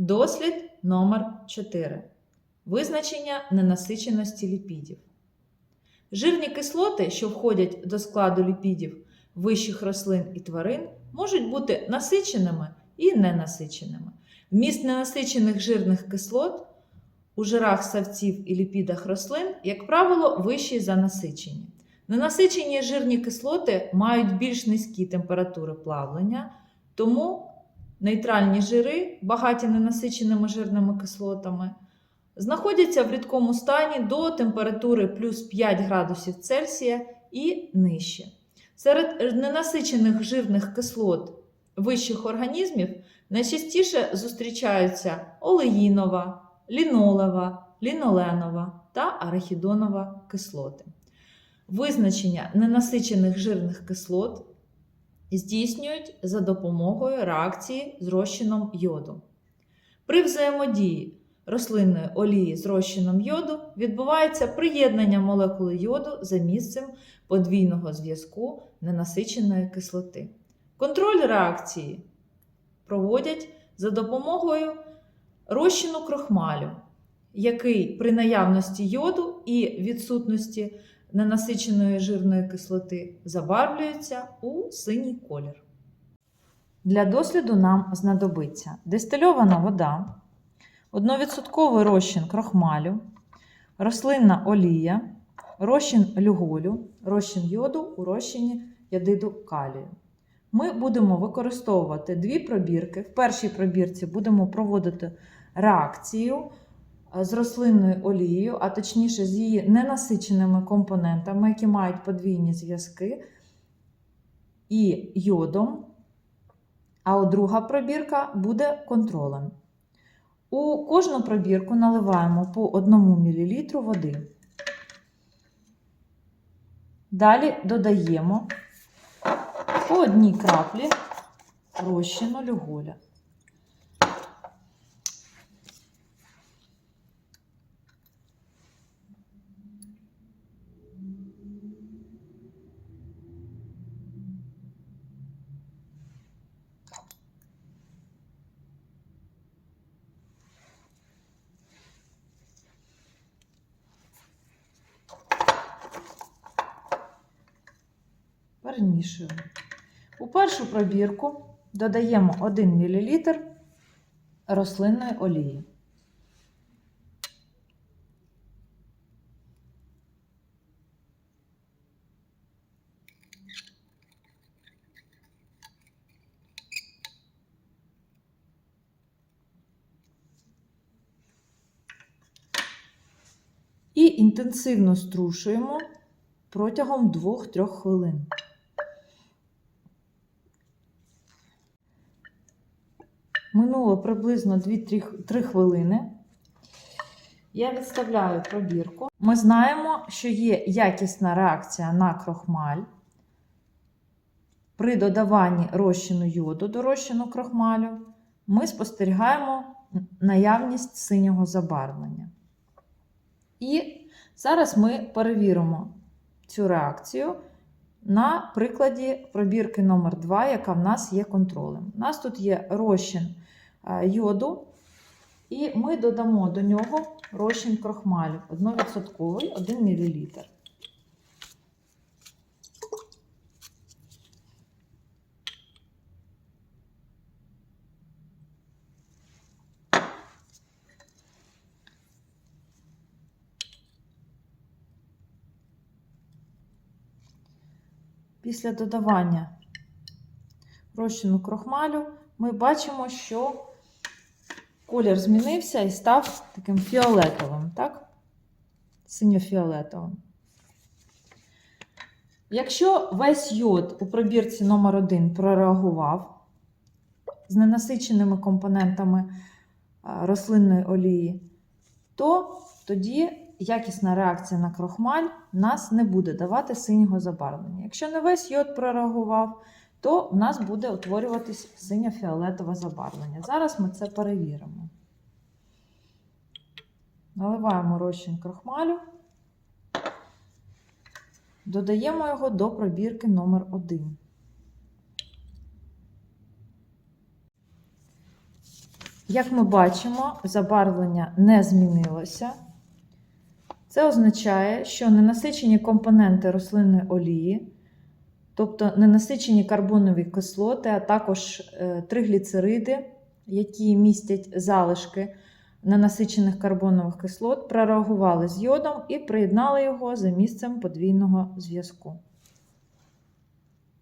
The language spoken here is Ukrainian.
Дослід номер 4. Визначення ненасиченості ліпідів. Жирні кислоти, що входять до складу ліпідів вищих рослин і тварин, можуть бути насиченими і ненасиченими. Вміст ненасичених жирних кислот у жирах савців і ліпідах рослин, як правило, вищий за насичені. Ненасичені жирні кислоти мають більш низькі температури плавлення, тому нейтральні жири, багаті ненасиченими жирними кислотами, знаходяться в рідкому стані до температури плюс 5 градусів Цельсія і нижче. Серед ненасичених жирних кислот вищих організмів найчастіше зустрічаються олеїнова, лінолева, ліноленова та арахідонова кислоти. Визначення ненасичених жирних кислот здійснюють за допомогою реакції з розчином йоду. При взаємодії рослинної олії з розчином йоду відбувається приєднання молекули йоду за місцем подвійного зв'язку ненасиченої кислоти. Контроль реакції проводять за допомогою розчину крохмалю, який при наявності йоду і відсутності ненасиченої жирної кислоти забарвлюється у синій колір. Для досліду нам знадобиться дистильована вода, 1% розчин крохмалю, рослинна олія, розчин люголю, розчин йоду у розчині ядиду калію. Ми будемо використовувати дві пробірки. В першій пробірці будемо проводити реакцію з рослинною олією, а точніше з її ненасиченими компонентами, які мають подвійні зв'язки, і йодом. А от друга пробірка буде контролем. У кожну пробірку наливаємо по 1 мл води. Далі додаємо по одній краплі розчину люголя. Перемішуємо. У першу пробірку додаємо 1 мл рослинної олії. І інтенсивно струшуємо протягом 2-3 хвилин. Минуло приблизно 2-3 хвилини. Я відставляю пробірку. Ми знаємо, що є якісна реакція на крохмаль. При додаванні розчину йоду до розчину крохмалю ми спостерігаємо наявність синього забарвлення. І зараз ми перевіримо цю реакцію на прикладі пробірки номер 2 яка в нас є контролем. У нас тут є розчин йоду, і ми додамо до нього розчин крохмалю 1%, 1 мл. Після додавання розчину крохмалю ми бачимо, що колір змінився і став таким фіолетовим, так? Синьо-фіолетовим. Якщо весь йод у пробірці номер 1 прореагував з ненасиченими компонентами рослинної олії, то тоді якісна реакція на крохмаль нас не буде давати синього забарвлення. Якщо не весь йод прореагував, то в нас буде утворюватись синьо-фіолетове забарвлення. Зараз ми це перевіримо. Наливаємо розчин крохмалю, додаємо його до пробірки номер 1 Як ми бачимо, забарвлення не змінилося. Це означає, що ненасичені компоненти рослинної олії, тобто ненасичені карбонові кислоти, а також е, тригліцериди, які містять залишки ненасичених карбонових кислот, прореагували з йодом і приєднали його за місцем подвійного зв'язку.